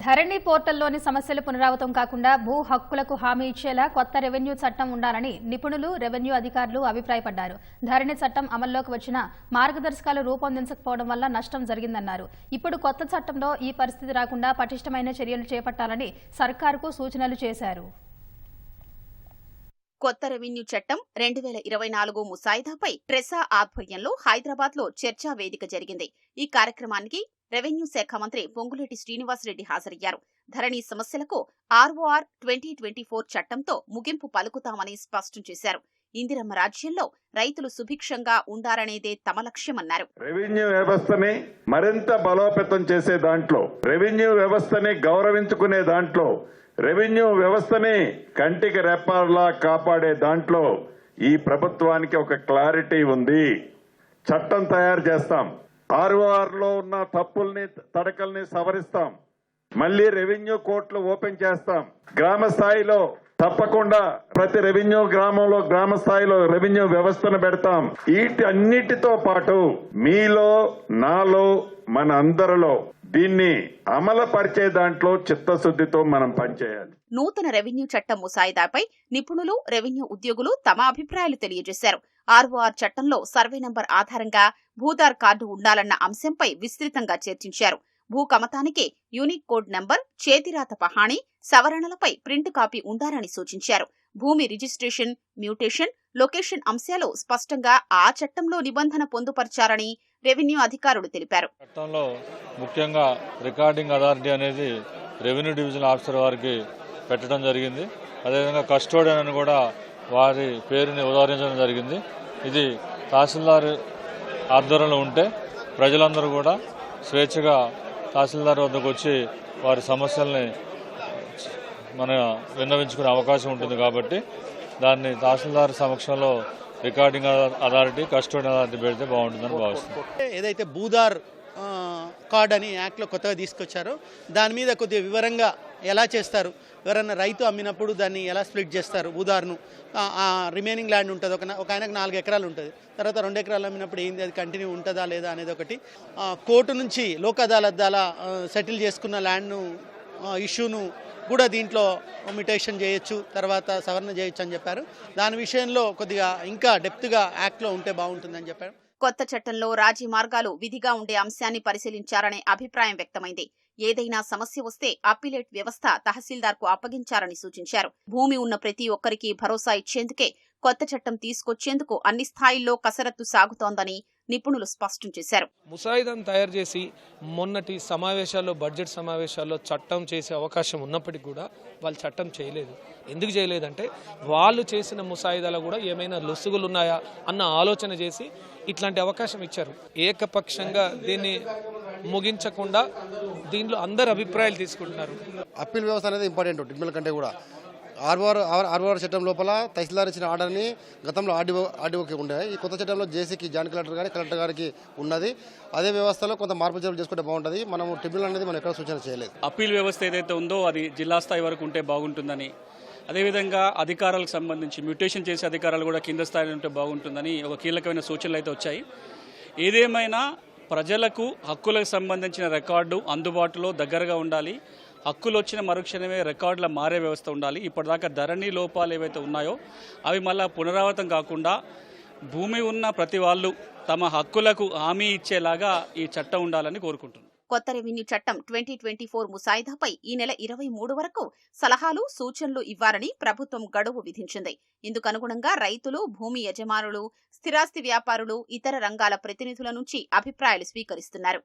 ధరణి పోర్టల్లోని సమస్యలు పునరావృతం కాకుండా భూ హక్కులకు హామీ ఇచ్చేలా కొత్త రెవెన్యూ చట్టం ఉండాలని నిపుణులు రెవెన్యూ అధికారులు అభిప్రాయపడ్డారు. ధరణి చట్టం అమల్లోకి వచ్చిన మార్గదర్శకాలు రూపొందించకపోవడం వల్ల నష్టం జరిగిందన్నారు. ఇప్పుడు కొత్త చట్టంలో ఈ పరిస్థితి రాకుండా పటిష్టమైన చర్యలు చేపట్టాలని సర్కారుకు సూచనలు చేశారు. కొత్త రెవెన్యూ చట్టం రెండు వేల ఇరవై నాలుగు ముసాయిదాపై ట్రెసా ఆధ్వర్యంలో హైదరాబాద్లో చర్చా వేదిక జరిగింది. ఈ కార్యక్రమానికి రెవెన్యూ శాఖ మంత్రి పొంగులేటి శ్రీనివాసరెడ్డి హాజరయ్యారు. ధరణి సమస్యలకు ఆర్ఓఆర్ ట్వంటీ ట్వంటీ ఫోర్ చట్టంతో ముగింపు పలుకుతామని స్పష్టం చేశారు. ఇందిరమ్మ రాజ్యంలో రైతులు సుభిక్షంగా ఉండాలనేదే తమ లక్ష్యమన్నారు. రెవెన్యూ వ్యవస్థని మరింత బలోపేతం చేసే దాంట్లో రెవెన్యూ వ్యవస్థని గౌరవించుకునే దాంట్లో రెవెన్యూ వ్యవస్థని కంటికి రెప్పాలా కాపాడే దాంట్లో ఈ ప్రభుత్వానికి ఒక క్లారిటీ ఉంది. చట్టం తయారు చేస్తాం. ఆర్ఓఆర్లో ఉన్న తప్పుల్ని తడకల్ని సవరిస్తాం. మళ్ళీ రెవెన్యూ కోర్టులు ఓపెన్ చేస్తాం. గ్రామ స్థాయిలో తప్పకుండా ప్రతి రెవెన్యూ గ్రామంలో గ్రామ స్థాయిలో రెవెన్యూ వ్యవస్థను పెడతాం. వీటి అన్నిటితో పాటు మీలో నాలో మన అందరిలో దీన్ని అమలుపరిచే దాంట్లో చిత్తశుద్ధితో మనం పనిచేయాలి. నూతన రెవెన్యూ చట్టం ముసాయిదాపై నిపుణులు రెవెన్యూ ఉద్యోగులు తమ అభిప్రాయాలు తెలియజేశారు. ఆర్ఓఆర్ చట్టంలో సర్వే నంబర్ ఆధారంగా భూదార్ కార్డు ఉండాలన్న అంశంపై విస్తృతంగా చర్చించారు. భూ కమతానికి యూనిక్ కోడ్ నంబర్ చేతిరాత పహాణి సవరణలపై ప్రింట్ కాపీ ఉండాలని సూచించారు. భూమి రిజిస్ట్రేషన్ మ్యూటేషన్ లొకేషన్ అంశాలు స్పష్టంగా ఆ చట్టంలో నిబంధన పొందుపరచారని రెవెన్యూ అధికారులు తెలిపారు. చట్టంలో ముఖ్యంగా రికార్డింగ్ అథారిటీ అనేది రెవెన్యూ డివిజన్ ఆఫీసర్ వారికి పెట్టడం జరిగింది. అదేవిధంగా కస్టోడియన్ అని కూడా వారి పేరుని ఉదాహరించడం జరిగింది. ఇది తహసీల్దార్ ఆధ్వర్యంలో ఉంటే ప్రజలందరూ కూడా స్వేచ్ఛగా తహసీల్దార్ వద్దకు వచ్చి వారి సమస్యల్ని మన విన్నవించుకునే అవకాశం ఉంటుంది కాబట్టి దాన్ని తహసీల్దార్ సమక్షంలో రికార్డింగ్ అథారిటీ కస్టోడియన్ అథారిటీ పెడితే బాగుంటుందని భావిస్తున్నాను ఏదైతే భూదార్ కార్డ్ అని యాక్ట్లో కొత్తగా తీసుకొచ్చారో దాని మీద కొద్దిగా వివరంగా ఎలా చేస్తారు? ఎవరైనా రైతు అమ్మినప్పుడు దాన్ని ఎలా స్ప్లిట్ చేస్తారు? ఉదాహరణ రిమైనింగ్ ల్యాండ్ ఉంటుంది. ఒక ఒక ఆయనకు నాలుగు ఎకరాలు ఉంటుంది. తర్వాత రెండు ఎకరాలు అమ్మినప్పుడు ఏంది? అది కంటిన్యూ ఉంటుందా లేదా అనేది ఒకటి. కోర్టు నుంచి లోక్ అదాలత్ ద్వారా సెటిల్ చేసుకున్న ల్యాండ్ను ఇష్యూను కూడా దీంట్లో మిటేషన్ చేయొచ్చు. తర్వాత సవరణ చేయొచ్చు అని చెప్పారు. దాని విషయంలో కొద్దిగా ఇంకా డెప్త్గా యాక్ట్లో ఉంటే బాగుంటుందని చెప్పారు. కొత్త చట్టంలో రాజీ మార్గాలు విధిగా ఉండే అంశాన్ని పరిశీలించారనే అభిప్రాయం వ్యక్తమైంది. ఏదైనా సమస్య వస్తే అప్పిలేట్ వ్యవస్థ తహసీల్దార్కు అప్పగించారని సూచించారు. భూమి ఉన్న ప్రతి ఒక్కరికి భరోసా ఇచ్చేందుకే కొత్త చట్టం తీసుకొచ్చేందుకు అన్ని స్థాయిల్లో కసరత్తు సాగుతోందని నిపుణులు స్పష్టం చేశారు. ముసాయిదాను తయారు చేసి మొన్నటి సమావేశాల్లో బడ్జెట్ సమావేశాల్లో చట్టం చేసే అవకాశం ఉన్నప్పటికీ కూడా వాళ్ళు చట్టం చేయలేదు. ఎందుకు చేయలేదంటే వాళ్ళు చేసిన ముసాయిదాలో కూడా ఏమైనా లొసుగులు ఉన్నాయా అన్న ఆలోచన చేసి ఇట్లాంటి అవకాశం ఇచ్చారు. ఏకపక్షంగా దీన్ని ముగించకుండా దీంట్లో అందరు అభిప్రాయాలు తీసుకుంటున్నారు. అప్పీల్ వ్యవస్థ అనేది ఇంపార్టెంట్ ట్రిబ్యునల్ కంటే కూడా. ఆర్ఓఆర్ ఆర్ఓఆర్ చట్టం లోపల తహసీల్దార్ ఇచ్చిన ఆర్డర్ని గతంలో ఆర్డీఓ ఆర్డీఓకి ఉండే ఈ కొత్త చట్టంలో జేసీకి జాయింట్ కలెక్టర్ గారి కలెక్టర్ గారికి ఉన్నది. అదే వ్యవస్థలో కొంత మార్పు చేర్పులు చేసుకుంటే బాగుంటుంది. మనం ట్రిబ్యునల్ అనేది మనం ఎక్కడ సూచన చేయలేదు. అప్పీల్ వ్యవస్థ ఏదైతే ఉందో అది జిల్లా స్థాయి వరకు ఉంటే బాగుంటుందని. అదేవిధంగా అధికారాలకు సంబంధించి మ్యూటేషన్ చేసే అధికారాలు కూడా కింద స్థాయిలో ఉంటే బాగుంటుందని ఒక కీలకమైన సూచనలు అయితే వచ్చాయి. ఏదేమైనా ప్రజలకు హక్కులకు సంబంధించిన రికార్డు అందుబాటులో దగ్గరగా ఉండాలి. హక్కులు వచ్చిన మరుక్షణమే రికార్డుల మారే వ్యవస్థ ఉండాలి. ఇప్పటిదాకా ధరణి లోపాలు ఏవైతే ఉన్నాయో అవి మళ్ళా పునరావృతం కాకుండా భూమి ఉన్న ప్రతి వాళ్ళు తమ హక్కులకు హామీ ఇచ్చేలాగా ఈ చట్టం ఉండాలని కోరుకుంటున్నాను కొత్త రెవెన్యూ చట్టం ట్వంటీ ట్వంటీ ఫోర్ ముసాయిదాపై ఈ నెల ఇరవై మూడు వరకు సలహాలు సూచనలు ఇవ్వాలని ప్రభుత్వం గడువు విధించింది. ఇందుకనుగుణంగా రైతులు భూమి యజమానులు స్థిరాస్తి వ్యాపారులు ఇతర రంగాల ప్రతినిధుల నుంచి అభిప్రాయాలు స్వీకరిస్తున్నారు.